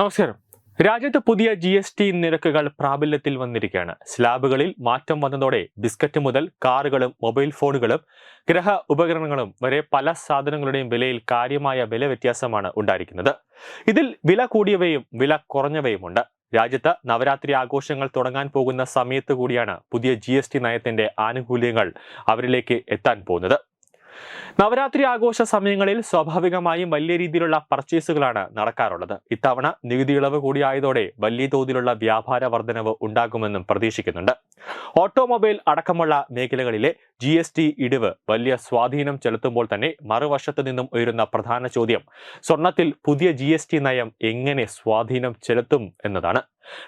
നമസ്കാരം. രാജ്യത്ത് പുതിയ ജി എസ് ടി നിരക്കുകൾ പ്രാബല്യത്തിൽ വന്നിരിക്കുകയാണ്. സ്ലാബുകളിൽ മാറ്റം വന്നതോടെ ബിസ്ക്കറ്റ് മുതൽ കാറുകളും മൊബൈൽ ഫോണുകളും ഗ്രഹ ഉപകരണങ്ങളും വരെ പല സാധനങ്ങളുടെയും വിലയിൽ കാര്യമായ വില വ്യത്യാസമാണ് ഉണ്ടായിരിക്കുന്നത്. ഇതിൽ വില കൂടിയവയും വില കുറഞ്ഞവയുമുണ്ട്. രാജ്യത്ത് നവരാത്രി ആഘോഷങ്ങൾ തുടങ്ങാൻ പോകുന്ന സമയത്ത് കൂടിയാണ് പുതിയ ജി എസ് ടി നയത്തിന്റെ ആനുകൂല്യങ്ങൾ അവരിലേക്ക് എത്താൻ പോകുന്നത്. നവരാത്രി ആഘോഷ സമയങ്ങളിൽ സ്വാഭാവികമായും വലിയ രീതിയിലുള്ള പർച്ചേസുകളാണ് നടക്കാറുള്ളത്. ഇത്തവണ നികുതി ഇളവ് കൂടിയായതോടെ വലിയ തോതിലുള്ള വ്യാപാര വർധനവ് ഉണ്ടാകുമെന്നും പ്രതീക്ഷിക്കുന്നുണ്ട്. ഓട്ടോമൊബൈൽ അടക്കമുള്ള മേഖലകളിലെ ജി എസ് ടി ഇടിവ് വലിയ സ്വാധീനം ചെലുത്തുമ്പോൾ തന്നെ മറുവശത്തു നിന്നും ഉയരുന്ന പ്രധാന ചോദ്യം സ്വർണത്തിൽ പുതിയ ജി നയം എങ്ങനെ സ്വാധീനം ചെലുത്തും എന്നതാണ്.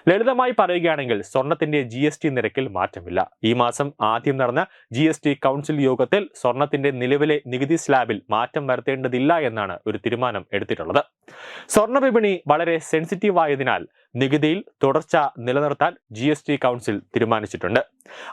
ലളിതമായി പറയുകയാണെങ്കിൽ സ്വർണത്തിന്റെ ജി എസ് ടി നിരക്കിൽ മാറ്റമില്ല. ഈ മാസം ആദ്യം നടന്ന ജി എസ് ടി കൗൺസിൽ യോഗത്തിൽ സ്വർണത്തിന്റെ നിലവിലെ നികുതി സ്ലാബിൽ മാറ്റം വരുത്തേണ്ടതില്ല എന്നാണ് ഒരു തീരുമാനം എടുത്തിട്ടുള്ളത്. സ്വർണ വിപണി വളരെ സെൻസിറ്റീവ് ആയതിനാൽ നികുതിയിൽ തുടർച്ച നിലനിർത്താൻ ജി എസ് ടി കൗൺസിൽ തീരുമാനിച്ചിട്ടുണ്ട്.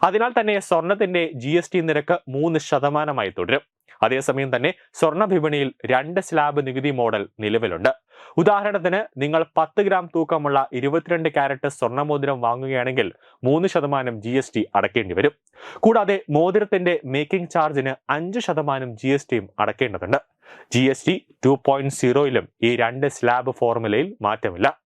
അതിനാൽ തന്നെ സ്വർണത്തിന്റെ ജി എസ് ടി നിരക്ക് മൂന്ന് ശതമാനമായി തുടരും. അതേസമയം തന്നെ സ്വർണ വിപണിയിൽ രണ്ട് സ്ലാബ് നികുതി മോഡൽ നിലവിലുണ്ട്. ഉദാഹരണത്തിന് നിങ്ങൾ പത്ത് ഗ്രാം തൂക്കമുള്ള ഇരുപത്തിരണ്ട് ക്യാരറ്റ് സ്വർണമോതിരം വാങ്ങുകയാണെങ്കിൽ മൂന്ന് ശതമാനം ജി എസ് ടി അടക്കേണ്ടി വരും. കൂടാതെ മോതിരത്തിന്റെ മേക്കിംഗ് ചാർജിന് അഞ്ച് ശതമാനം ജി എസ് ടിയും അടക്കേണ്ടതുണ്ട്. G S T two point സീറോയിലും ഈ രണ്ട് സ്ലാബ് ഫോർമുലയിൽ മാറ്റമില്ല.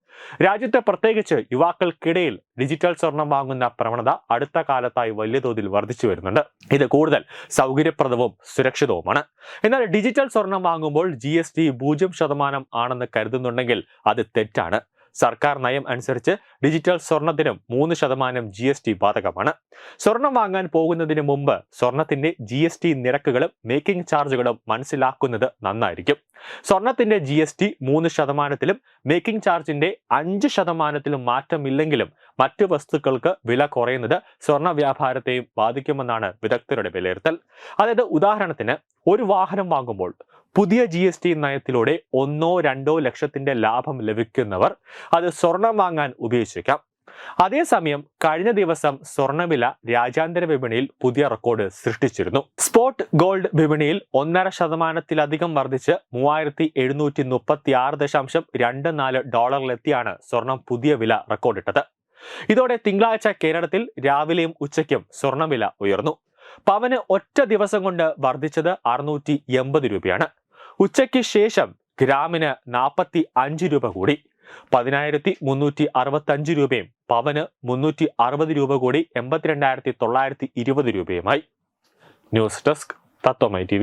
രാജ്യത്തെ പ്രത്യേകിച്ച് യുവാക്കൾക്കിടയിൽ ഡിജിറ്റൽ സ്വർണം വാങ്ങുന്ന പ്രവണത അടുത്ത കാലത്തായി വലിയ തോതിൽ വർദ്ധിച്ചു വരുന്നുണ്ട്. ഇത് കൂടുതൽ സൗകര്യപ്രദവും സുരക്ഷിതവുമാണ്. എന്നാൽ ഡിജിറ്റൽ സ്വർണം വാങ്ങുമ്പോൾ ജി എസ് ടി പൂജ്യം ശതമാനം ആണെന്ന് കരുതുന്നുണ്ടെങ്കിൽ അത് തെറ്റാണ്. സർക്കാർ നയം അനുസരിച്ച് ഡിജിറ്റൽ സ്വർണത്തിനും മൂന്ന് ശതമാനം ജി എസ് ടി ബാധകമാണ്. സ്വർണം വാങ്ങാൻ പോകുന്നതിന് മുമ്പ് സ്വർണത്തിന്റെ ജി എസ് ടി നിരക്കുകളും മേക്കിംഗ് ചാർജുകളും മനസ്സിലാക്കുന്നത് നന്നായിരിക്കും. സ്വർണത്തിന്റെ ജി എസ് ടി മൂന്ന് ശതമാനത്തിലും മേക്കിംഗ് ചാർജിന്റെ അഞ്ച് ശതമാനത്തിലും മാറ്റമില്ലെങ്കിലും മറ്റു വസ്തുക്കൾക്ക് വില കുറയുന്നത് സ്വർണ വ്യാപാരത്തെയും ബാധിക്കുമെന്നാണ് വിദഗ്ധരുടെ വിലയിരുത്തൽ. അതായത് ഉദാഹരണത്തിന് ഒരു വാഹനം വാങ്ങുമ്പോൾ പുതിയ ജി എസ് ടി നയത്തിലൂടെ ഒന്നോ രണ്ടോ ലക്ഷത്തിന്റെ ലാഭം ലഭിക്കുന്നവർ അത് സ്വർണം വാങ്ങാൻ ഉപയോഗിച്ചേക്കാം. അതേസമയം കഴിഞ്ഞ ദിവസം സ്വർണവില രാജ്യാന്തര വിപണിയിൽ പുതിയ റെക്കോർഡ് സൃഷ്ടിച്ചിരുന്നു. സ്പോട്ട് ഗോൾഡ് വിപണിയിൽ ഒന്നര ശതമാനത്തിലധികം വർദ്ധിച്ച് മൂവായിരത്തി എഴുന്നൂറ്റി മുപ്പത്തി ആറ് ദശാംശം രണ്ട് നാല് ഡോളറിലെത്തിയാണ് സ്വർണം പുതിയ വില റെക്കോർഡിട്ടത്. ഇതോടെ തിങ്കളാഴ്ച കേരളത്തിൽ രാവിലെയും ഉച്ചയ്ക്കും സ്വർണവില ഉയർന്നു. പവന് ഒറ്റ ദിവസം കൊണ്ട് വർദ്ധിച്ചത് അറുന്നൂറ്റി എൺപത് രൂപയാണ്. ഉച്ചയ്ക്ക് ശേഷം ഗ്രാമിന് നാൽപ്പത്തി അഞ്ച് രൂപ കൂടി. പതിനായിരത്തി മുന്നൂറ്റി അറുപത്തി അഞ്ച് രൂപയും പവന് മുന്നൂറ്റി അറുപത് രൂപ കൂടി എൺപത്തിരണ്ടായിരത്തി തൊള്ളായിരത്തി ഇരുപത് രൂപയുമായി. News desk Tatvamayi T